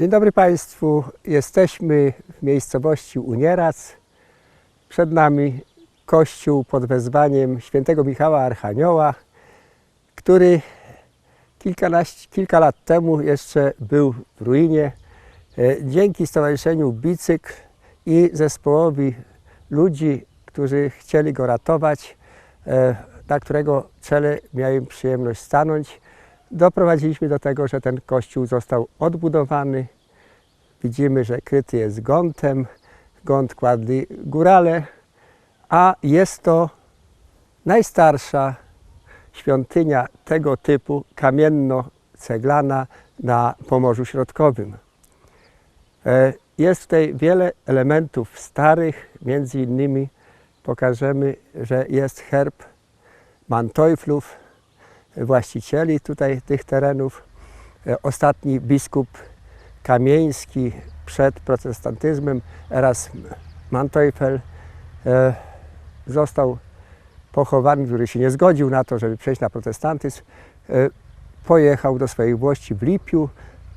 Dzień dobry Państwu. Jesteśmy w miejscowości Unierac. Przed nami kościół pod wezwaniem świętego Michała Archanioła, który kilka lat temu jeszcze był w ruinie. E, Dzięki Stowarzyszeniu Bicykl i zespołowi ludzi, którzy chcieli go ratować, e, na którego czele miałem przyjemność stanąć, doprowadziliśmy do tego, że ten kościół został odbudowany. Widzimy, że kryty jest gątem, gąt kładli górale, a jest to najstarsza świątynia tego typu kamienno-ceglana na Pomorzu Środkowym. E, Jest tutaj wiele elementów starych, między innymi pokażemy, że jest herb Manteuflów, właścicieli tutaj tych terenów. E, Ostatni biskup kamieński przed protestantyzmem, Erasm Manteufel, e, został pochowany, który się nie zgodził na to, żeby przejść na protestantyzm. E, Pojechał do swoich włości w Lipiu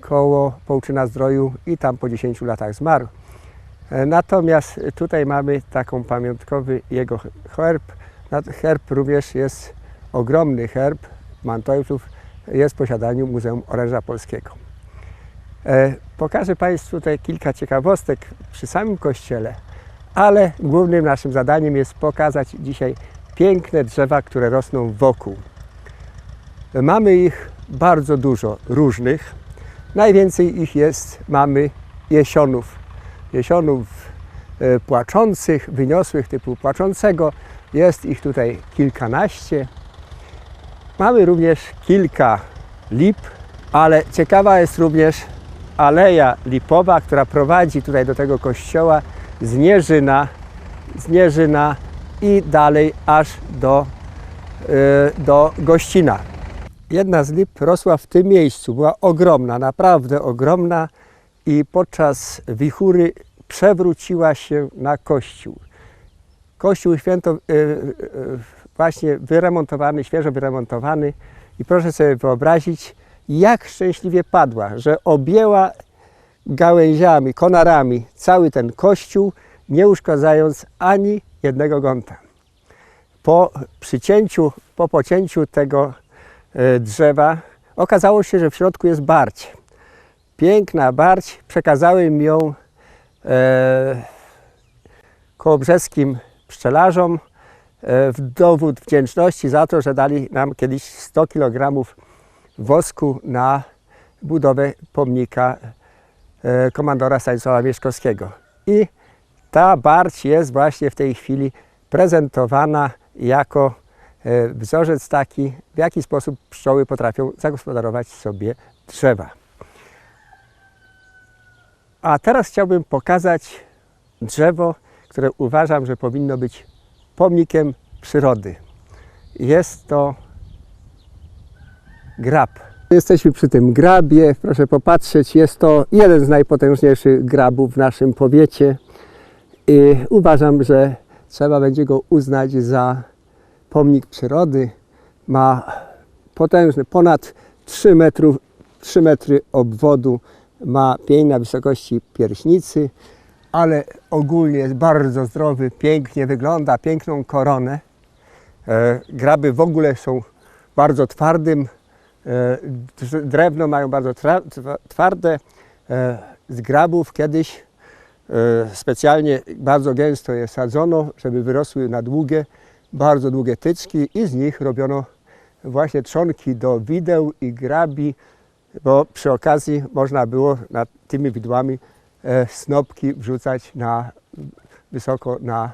koło Połczyna Zdroju i tam po 10 latach zmarł. Natomiast tutaj mamy taką pamiątkowy jego herb. Herb również jest ogromny herb Manteuflów, jest w posiadaniu Muzeum Oręża Polskiego. E, Pokażę Państwu tutaj kilka ciekawostek przy samym kościele, ale głównym naszym zadaniem jest pokazać dzisiaj piękne drzewa, które rosną wokół. Mamy ich bardzo dużo różnych. Najwięcej ich jest, mamy jesionów. Jesionów e, płaczących, wyniosłych typu płaczącego. Jest ich tutaj kilkanaście. Mamy również kilka lip, ale ciekawa jest również aleja lipowa, która prowadzi tutaj do tego kościoła z Nierzyna, z Nierzyna i dalej aż do, y, do Gościna. Jedna z lip rosła w tym miejscu, była ogromna, naprawdę ogromna i podczas wichury przewróciła się na kościół. Kościół święto y, y, właśnie wyremontowany, świeżo wyremontowany i proszę sobie wyobrazić, jak szczęśliwie padła, że objęła gałęziami, konarami cały ten kościół, nie uszkadzając ani jednego gąta. Po przycięciu, po pocięciu tego e, drzewa okazało się, że w środku jest barć. Piękna barć, przekazałem ją e, kołobrzeskim pszczelarzom w dowód wdzięczności za to, że dali nam kiedyś 100 kg wosku na budowę pomnika e, komandora Stanisława Mieszkowskiego. I ta barć jest właśnie w tej chwili prezentowana jako e, wzorzec taki, w jaki sposób pszczoły potrafią zagospodarować sobie drzewa. A teraz chciałbym pokazać drzewo, które uważam, że powinno być pomnikiem przyrody. Jest to grab. Jesteśmy przy tym grabie, proszę popatrzeć, jest to jeden z najpotężniejszych grabów w naszym powiecie i uważam, że trzeba będzie go uznać za pomnik przyrody. Ma potężny, ponad 3, metrów, 3 metry obwodu, ma pień na wysokości pierśnicy, ale ogólnie jest bardzo zdrowy, pięknie wygląda, piękną koronę. E, Graby w ogóle są bardzo twardym, e, drewno mają bardzo tra- twa- twarde. E, Z grabów kiedyś e, specjalnie bardzo gęsto je sadzono, żeby wyrosły na długie, bardzo długie tyczki i z nich robiono właśnie trzonki do wideł i grabi, bo przy okazji można było nad tymi widłami snopki wrzucać na, wysoko na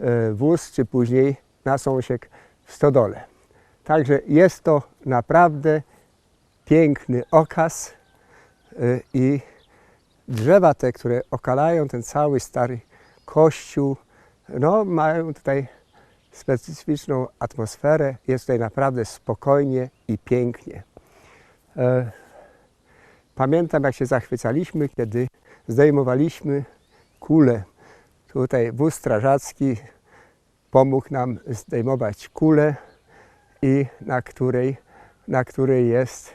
e, wóz, czy później na sąsiek w stodole. Także jest to naprawdę piękny okaz y, i drzewa te, które okalają ten cały stary kościół, no mają tutaj specyficzną atmosferę. Jest tutaj naprawdę spokojnie i pięknie. E, Pamiętam, jak się zachwycaliśmy, kiedy zdejmowaliśmy kulę. Tutaj wóz strażacki pomógł nam zdejmować kulę i na której, na której jest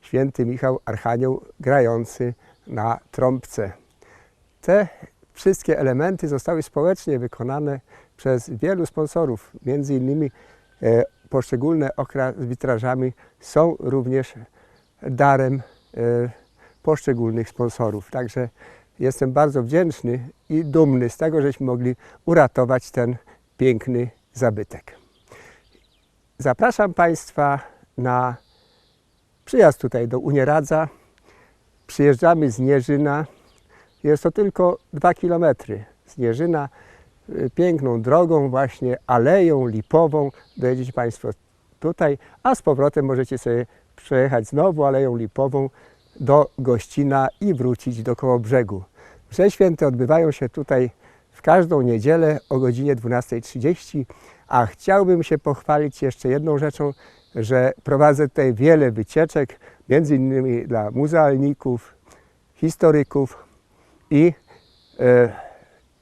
święty Michał Archanioł grający na trąbce. Te wszystkie elementy zostały społecznie wykonane przez wielu sponsorów. Między innymi e, poszczególne okna z witrażami są również darem e, poszczególnych sponsorów. Także jestem bardzo wdzięczny i dumny z tego, żeśmy mogli uratować ten piękny zabytek. Zapraszam Państwa na przyjazd tutaj do Unieradza. Przyjeżdżamy z Nierzyna. Jest to tylko dwa kilometry z Nierzyna. Piękną drogą, właśnie aleją lipową. Dojedziecie Państwo tutaj, a z powrotem możecie sobie przejechać znowu aleją lipową do Gościna i wrócić do Kołobrzegu. Msze odbywają się tutaj w każdą niedzielę o godzinie 12.30, a chciałbym się pochwalić jeszcze jedną rzeczą, że prowadzę tutaj wiele wycieczek, między innymi dla muzealników, historyków i e,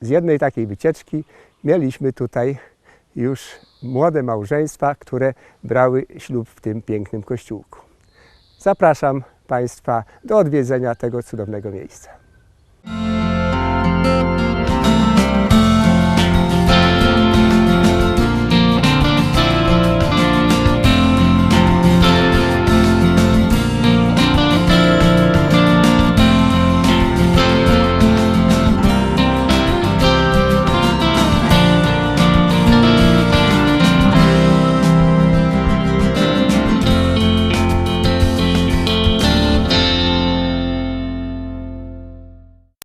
z jednej takiej wycieczki mieliśmy tutaj już młode małżeństwa, które brały ślub w tym pięknym kościółku. Zapraszam Państwa do odwiedzenia tego cudownego miejsca.